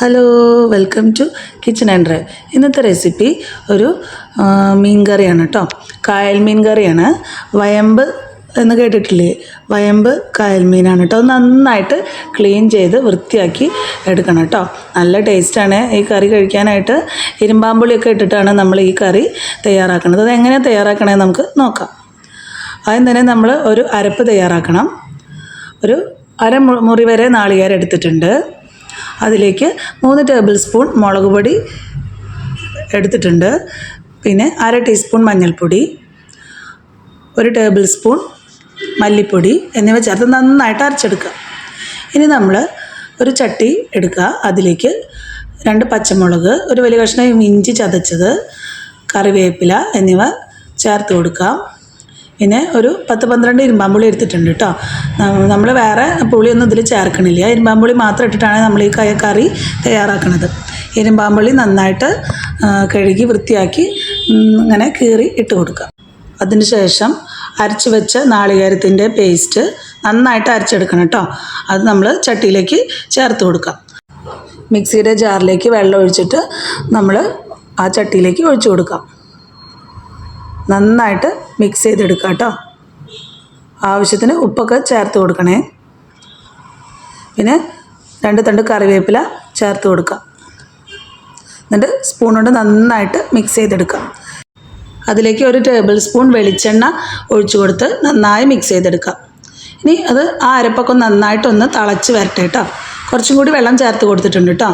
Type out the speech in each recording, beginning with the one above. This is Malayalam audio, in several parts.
Hello welcome to kitchen and drive ഇന്നത്തെ റെസിപ്പി ഒരു മീൻ കറിയാണ് കേട്ടോ കായൽ മീൻ കറിയാണ് വയമ്പ് എന്ന് കേട്ടിട്ടില്ലേ? വയമ്പ് കായൽ മീനാണ് കേട്ടോ നന്നായിട്ട് ക്ലീൻ ചെയ്ത് വൃത്തിയാക്കി എടുക്കണം കേട്ടോ നല്ല ടേസ്റ്റാണ് ഈ കറി കഴിക്കാനായിട്ട്. ഇരുമ്പാമ്പുളിയൊക്കെ ഇട്ടിട്ടാണ് നമ്മൾ ഈ കറി തയ്യാറാക്കുന്നത്. അത് എങ്ങനെയാണ് തയ്യാറാക്കണേ നമുക്ക് നോക്കാം. ആദ്യം തന്നെ നമ്മൾ ഒരു അരപ്പ് തയ്യാറാക്കണം. ഒരു അര മുറി വരെ നാളികേരം എടുത്തിട്ടുണ്ട്. അതിലേക്ക് മൂന്ന് ടേബിൾ സ്പൂൺ മുളക് പൊടി എടുത്തിട്ടുണ്ട്. പിന്നെ അര ടീസ്പൂൺ മഞ്ഞൾപ്പൊടി ഒരു ടേബിൾ സ്പൂൺ മല്ലിപ്പൊടി എന്നിവ ചേർത്ത് നന്നായിട്ട് അരച്ചെടുക്കുക. ഇനി നമ്മൾ ഒരു ചട്ടി എടുക്കുക. അതിലേക്ക് രണ്ട് പച്ചമുളക് ഒരു വലിയ കഷ്ണം ഇഞ്ചി ചതച്ചത് കറിവേപ്പില എന്നിവ ചേർത്ത് കൊടുക്കുക പിന്നെ ഒരു പത്ത് പന്ത്രണ്ട് ഇരുമ്പാമ്പുളി എടുത്തിട്ടുണ്ട് കേട്ടോ. നമ്മൾ വേറെ പുളിയൊന്നും ഇതിൽ ചേർക്കണില്ല. ഇരുമ്പാമ്പുളി മാത്രം ഇട്ടിട്ടാണ് നമ്മൾ ഈ കറി തയ്യാറാക്കുന്നത് ഇരുമ്പാമ്പുളി നന്നായിട്ട് കഴുകി വൃത്തിയാക്കി ഇങ്ങനെ കീറി ഇട്ട് കൊടുക്കുക. അതിന് ശേഷം അരച്ച് വെച്ച നാളികേരത്തിന്റെ പേസ്റ്റ് നന്നായിട്ട് അരച്ചെടുക്കണം കേട്ടോ. അത് നമ്മൾ ചട്ടിയിലേക്ക് ചേർത്ത് കൊടുക്കാം. മിക്സിയുടെ ജാറിലേക്ക് വെള്ളം ഒഴിച്ചിട്ട് നമ്മൾ ആ ചട്ടിയിലേക്ക് ഒഴിച്ചു കൊടുക്കാം. നന്നായിട്ട് മിക്സ് ചെയ്തെടുക്കുക കേട്ടോ. ആവശ്യത്തിന് ഉപ്പൊക്കെ ചേർത്ത് കൊടുക്കണേ. പിന്നെ രണ്ട് തണ്ട് കറിവേപ്പില ചേർത്ത് കൊടുക്കുക. എന്നിട്ട് സ്പൂൺ കൊണ്ട് നന്നായിട്ട് മിക്സ് ചെയ്തെടുക്കുക. അതിലേക്ക് ഒരു ടേബിൾ സ്പൂൺ വെളിച്ചെണ്ണ ഒഴിച്ചു കൊടുത്ത് നന്നായി മിക്സ് ചെയ്തെടുക്കുക. ഇനി അത് ആ അരപ്പൊക്കെ നന്നായിട്ടൊന്ന് തിളച്ച് വരട്ടെ കേട്ടോ. കുറച്ചും കൂടി വെള്ളം ചേർത്ത് കൊടുത്തിട്ടുണ്ട് കേട്ടോ.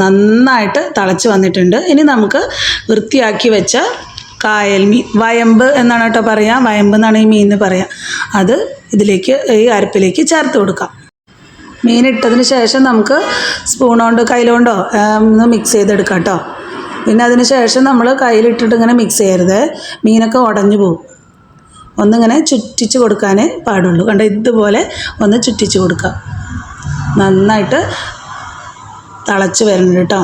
നന്നായിട്ട് തിളച്ച് വന്നിട്ടുണ്ട്. ഇനി നമുക്ക് വൃത്തിയാക്കി വെച്ച കായൽ മീൻ വയമ്പ് എന്നാണ് കേട്ടോ പറയുക വയമ്പ് എന്നാണ് ഈ മീനിന് പറയുക അത് ഇതിലേക്ക് ഈ അരപ്പിലേക്ക് ചേർത്ത് കൊടുക്കാം. മീൻ ഇട്ടതിന് ശേഷം നമുക്ക് സ്പൂൺ കൊണ്ട് കയ്യിലുകൊണ്ടോ ഒന്ന് മിക്സ് ചെയ്തെടുക്കാം കേട്ടോ. പിന്നെ അതിന് ശേഷം നമ്മൾ കയ്യിലിട്ടിട്ട് ഇങ്ങനെ മിക്സ് ചെയ്യരുത്. മീനൊക്കെ ഉടഞ്ഞു പോകും. ഒന്നിങ്ങനെ ചുറ്റിച്ച് കൊടുക്കാനേ പാടുള്ളൂ. കണ്ട? ഇതുപോലെ ഒന്ന് ചുറ്റിച്ച് കൊടുക്കാം. നന്നായിട്ട് തിളച്ച് വരണം കേട്ടോ.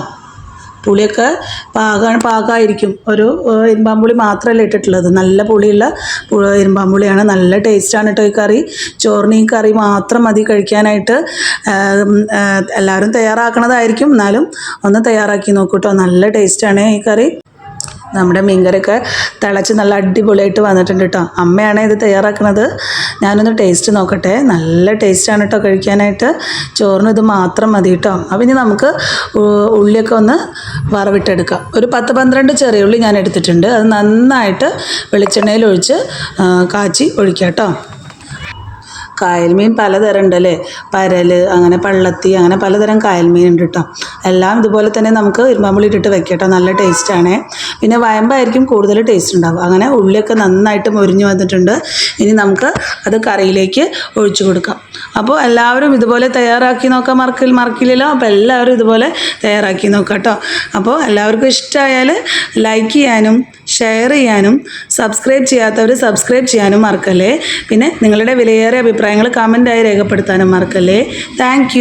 പുളിയൊക്കെ പാക പാകമായിരിക്കും ഒരു ഇരുമ്പാമ്പുളി മാത്രമല്ല ഇട്ടിട്ടുള്ളത്. നല്ല പുളിയുള്ള ഇരുമ്പാമ്പുളിയാണ്. നല്ല ടേസ്റ്റാണ് കേട്ടോ ഈ കറി. ചോറിന് ഈ കറി മാത്രം മതി കഴിക്കാനായിട്ട്. എല്ലാവരും തയ്യാറാക്കണതായിരിക്കും. എന്നാലും ഒന്ന് തയ്യാറാക്കി നോക്കൂ കേട്ടോ നല്ല ടേസ്റ്റാണ് ഈ കറി. നമ്മുടെ മീൻകറിയൊക്കെ തിളച്ച് നല്ല അടിപൊളിയായിട്ട് വന്നിട്ടുണ്ട് കേട്ടോ അമ്മയാണ് ഇത് തയ്യാറാക്കുന്നത് ഞാനൊന്ന് ടേസ്റ്റ് നോക്കട്ടെ. നല്ല ടേസ്റ്റാണ് കേട്ടോ കഴിക്കാനായിട്ട്. ചോറിന് ഇത് മാത്രം മതി കേട്ടോ അപ്പം ഇനി നമുക്ക് ഉള്ളിയൊക്കെ ഒന്ന് വറവിട്ടെടുക്കാം. ഒരു പത്ത് പന്ത്രണ്ട് ചെറിയ ഉള്ളി ഞാൻ എടുത്തിട്ടുണ്ട്. അത് നന്നായിട്ട് വെളിച്ചെണ്ണയിൽ ഒഴിച്ച് കാച്ചി ഒഴിക്കാം കേട്ടോ കായൽ മീൻ പലതരം ഉണ്ടല്ലേ പരൽ അങ്ങനെ പള്ളത്തി അങ്ങനെ പലതരം കായൽ മീൻ ഉണ്ട് കേട്ടോ എല്ലാം ഇതുപോലെ തന്നെ നമുക്ക് ഇരുമ്പാമ്പുളി ഇട്ടിട്ട് വെക്കാം കേട്ടോ നല്ല ടേസ്റ്റാണ് പിന്നെ വയമ്പായിരിക്കും കൂടുതൽ ടേസ്റ്റ് ഉണ്ടാവും അങ്ങനെ ഉള്ളിയൊക്കെ നന്നായിട്ട് മുരിഞ്ഞു വന്നിട്ടുണ്ട്. ഇനി നമുക്ക് അത് കറിയിലേക്ക് ഒഴിച്ചു കൊടുക്കാം. അപ്പോൾ എല്ലാവരും ഇതുപോലെ തയ്യാറാക്കി നോക്കാൻ മറക്കിൽ മറക്കില്ലല്ലോ? അപ്പോൾ എല്ലാവരും ഇതുപോലെ തയ്യാറാക്കി നോക്കാം കേട്ടോ അപ്പോൾ എല്ലാവർക്കും ഇഷ്ടമായാൽ ലൈക്ക് ചെയ്യാനും ഷെയർ ചെയ്യാനും സബ്സ്ക്രൈബ് ചെയ്യാത്തവർ സബ്സ്ക്രൈബ് ചെയ്യാനും മറക്കല്ലേ? പിന്നെ നിങ്ങളുടെ വിലയേറിയ അഭിപ്രായങ്ങൾ കമന്റായി രേഖപ്പെടുത്താനും മറക്കല്ലേ? താങ്ക്